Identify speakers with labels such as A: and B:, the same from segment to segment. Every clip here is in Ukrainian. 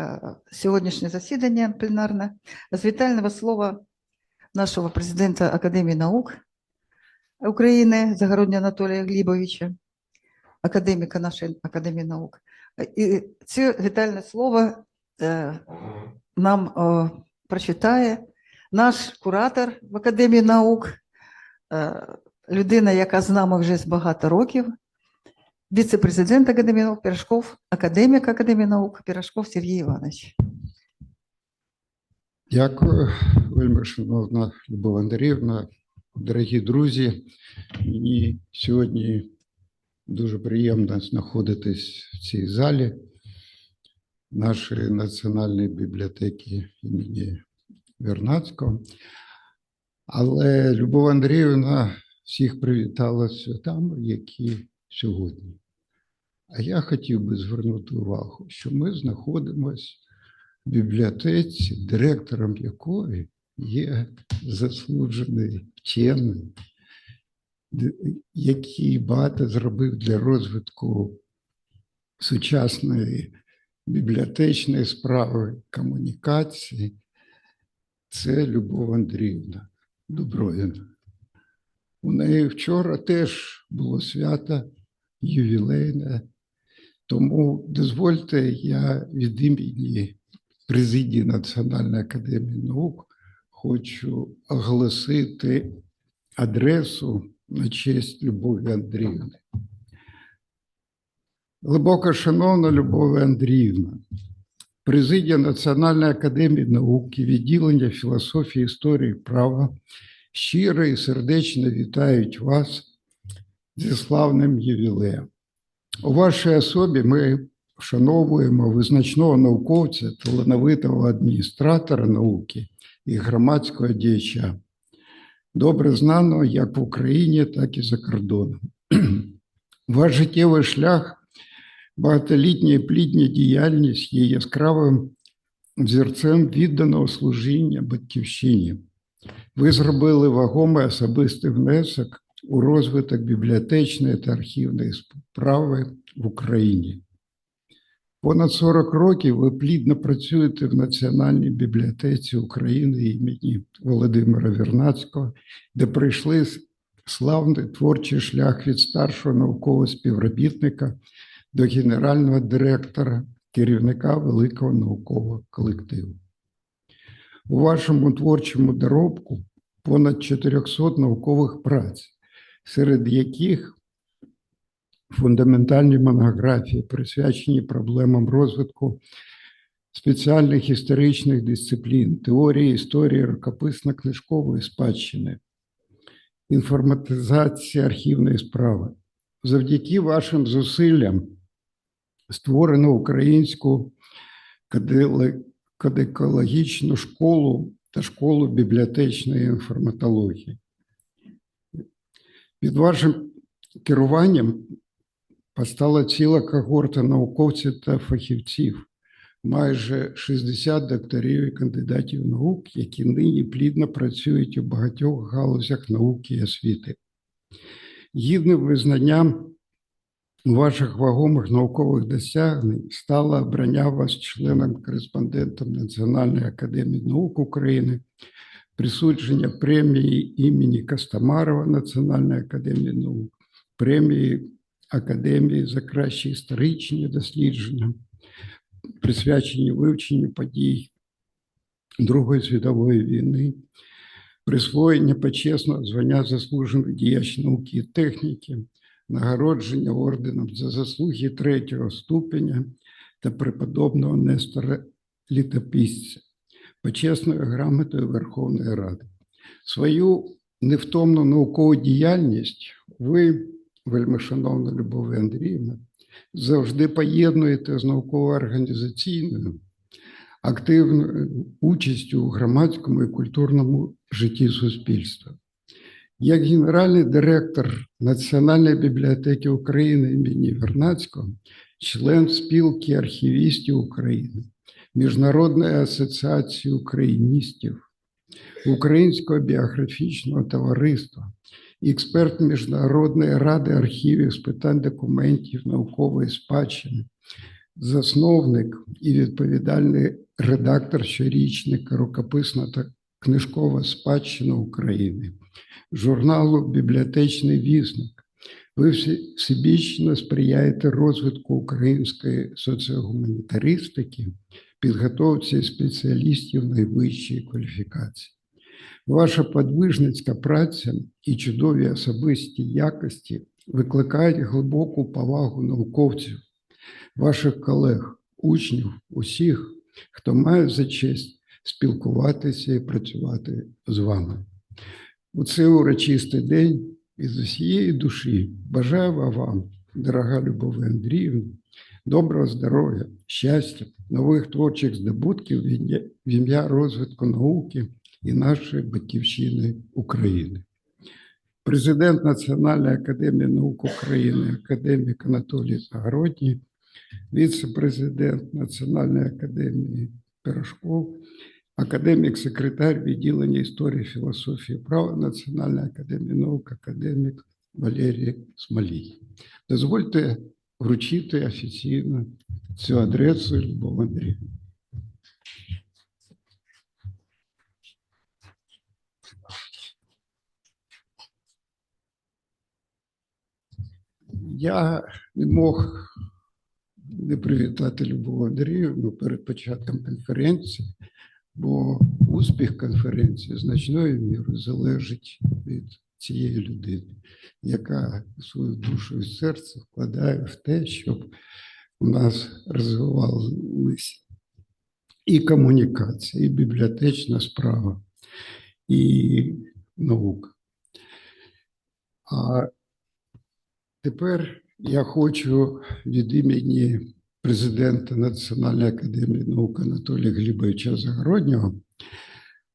A: е, сьогоднішнє засідання пленарне з вітального слова нашого президента Академії наук України Загородня Анатолія Глібовича, академіка нашої Академії наук. І це вітальне слово е, нам е, прочитає наш куратор в Академії наук, людина, яка з нами вже з багато років, віце-президент Академії наук Пірашков, академік Академії наук Пірашков Сергій Іванович.
B: Дякую, вельми шановна Любов Андріївна, дорогі друзі. Мені сьогодні дуже приємно знаходитись в цій залі нашої національної бібліотеки імені Вернадського. Але Любов Андріївна всіх привітала святами, які сьогодні. А я хотів би звернути увагу, що ми знаходимося в бібліотеці, директором якої є заслужений вчений, який багато зробив для розвитку сучасної бібліотечної справи, комунікації. Це Любов Андріївна Дубровіна. У неї вчора теж було свято ювілейне, тому дозвольте, я від імені президії Національної академії наук хочу оголосити адресу на честь Любові Андріївни. Глибоко шановна Любов Андріївна, президія Національної академії науки, відділення філософії, історії права щиро і сердечно вітають вас зі славним ювілеєм. У вашій особі ми вшановуємо визначного науковця, талановитого адміністратора науки і громадського діяча, добре знаного як в Україні, так і за кордоном. Ваш життєвий шлях, багатолітня і плідня діяльність є яскравим взірцем відданого служіння батьківщині. Ви зробили вагомий особистий внесок у розвиток бібліотечної та архівної справи в Україні. Понад 40 років ви плідно працюєте в Національній бібліотеці України імені Володимира Вірнацького, де пройшли славний творчий шлях від старшого наукового співробітника до генерального директора, керівника великого наукового колективу. У вашому творчому доробку понад 400 наукових праць, серед яких фундаментальні монографії, присвячені проблемам розвитку спеціальних історичних дисциплін, теорії історії рукописно-книжкової спадщини, інформатизації архівної справи. Завдяки вашим зусиллям створено українську кадекологічну школу та школу бібліотечної інформатології. Під вашим керуванням постала ціла когорта науковців та фахівців, майже 60 докторів і кандидатів наук, які нині плідно працюють у багатьох галузях науки і освіти. Гідним визнанням ваших вагомих наукових досягнень стало обрання вас членом-кореспондентом Національної академії наук України, присудження премії імені Костомарова Національної академії наук, премії Академії за кращі історичні дослідження, присвячені вивченню подій Другої світової війни, присвоєння почесного звання заслужений діяч науки і техніки, нагородження орденом за заслуги третього ступеня та преподобного Нестора Літописця, почесною грамотою Верховної Ради. Свою невтомну наукову діяльність ви, вельмишановна Любов Андріївна, завжди поєднуєте з науково-організаційною активною участю у громадському і культурному житті суспільства. Як генеральний директор Національної бібліотеки України імені Вернадського, член спілки архівістів України, Міжнародної асоціації україністів, Українського біографічного товариства, експерт Міжнародної ради архівів з питань документів, наукової спадщини, засновник і відповідальний редактор щорічника рукописна та книжкова спадщина України, журналу Бібліотечний вісник. Ви всебічно сприяєте розвитку української соціогуманітаристики, підготовці спеціалістів найвищої кваліфікації. Ваша подвижницька праця і чудові особисті якості викликають глибоку повагу науковців, ваших колег, учнів, усіх, хто має за честь спілкуватися і працювати з вами. У цей урочистий день із усієї душі бажаю вам, дорога Любов Андріївна, доброго здоров'я, щастя, нових творчих здобутків в ім'я- розвитку науки і нашої батьківщини України. Президент Національної академії наук України, академік Анатолій Загородній, віце-президент Національної академії Пирожков, академік-секретар відділення історії, філософії і права Національної академії наук, академік Валерій Смолій. Дозвольте вручити офіційно цю адресу Любов Андріївна. Я не мог не привітати Любов Андріївну перед початком конференції, бо успіх конференції значною мірою залежить від цієї людини, яка свою душу і серце вкладає в те, щоб у нас розвивалися і комунікація, і бібліотечна справа, і наука. А Тепер я хочу від імені президента Національної академії наук Анатолія Глібовича Загороднього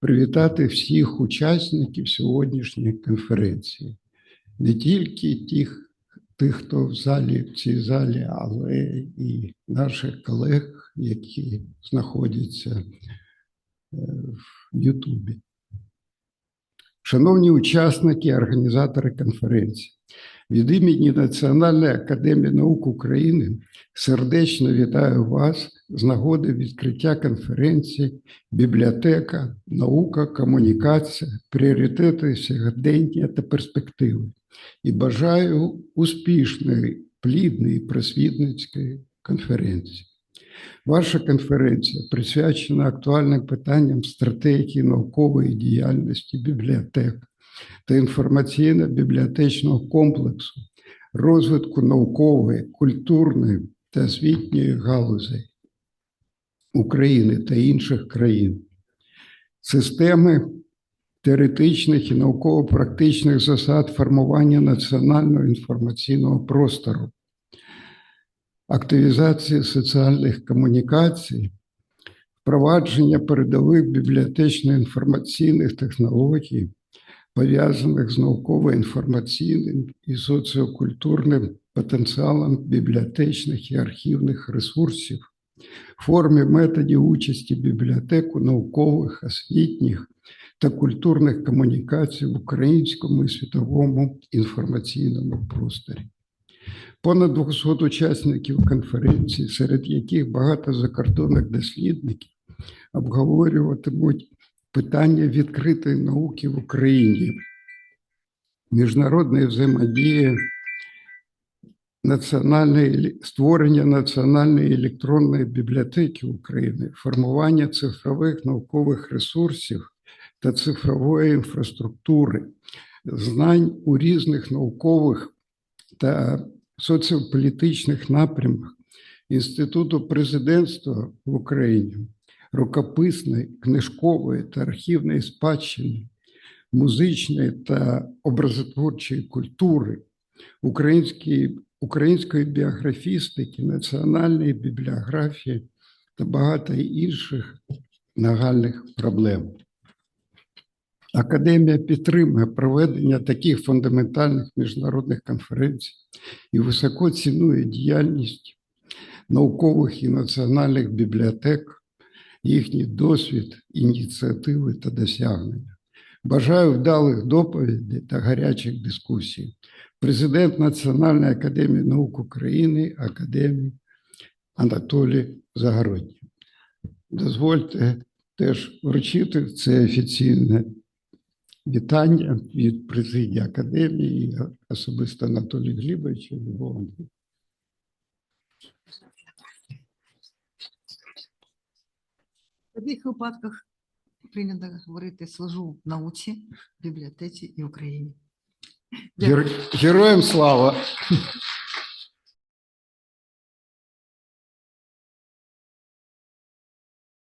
B: привітати всіх учасників сьогоднішньої конференції, не тільки тих, тих, хто в залі, в цій залі, але і наших колег, які знаходяться е, в Ютубі. Шановні учасники, організатори конференції, від імені Національної академії наук України сердечно вітаю вас з нагоди відкриття конференції Бібліотека, наука, комунікація, пріоритети сьогодення та перспективи. І бажаю успішної, плідної просвітницької конференції. Ваша конференція присвячена актуальним питанням стратегії наукової діяльності бібліотек та інформаційно-бібліотечного комплексу, розвитку наукової, культурної та освітньої галузей України та інших країн, системи теоретичних і науково-практичних засад формування національного інформаційного простору, активізації соціальних комунікацій, впровадження передових бібліотечно-інформаційних технологій, пов'язаних з науково-інформаційним і соціокультурним потенціалом бібліотечних і архівних ресурсів, формі методів участі бібліотек у наукових, освітніх та культурних комунікацій в українському і світовому інформаційному просторі. Понад 200 учасників конференції, серед яких багато закордонних дослідників, обговорюватимуть питання відкритої науки в Україні, міжнародної взаємодії, національної, створення національної електронної бібліотеки України, формування цифрових наукових ресурсів та цифрової інфраструктури, знань у різних наукових та соціополітичних напрямках Інституту президентства в Україні, рукописної, книжкової та архівної спадщини, музичної та образотворчої культури, української, української біографістики, національної бібліографії та багато інших нагальних проблем. Академія підтримує проведення таких фундаментальних міжнародних конференцій і високо цінує діяльність наукових і національних бібліотек, їхній досвід, ініціативи та досягнення. Бажаю вдалих доповідей та гарячих дискусій. Президент Національної академії наук України, академік Анатолій Загородній. Дозвольте теж вручити це офіційне вітання від президії академії, особисто Анатолія Глібовича і
A: В таких випадках прийнято говорити служу в науці, бібліотеці і Україні. Дякую.
B: Героям слава!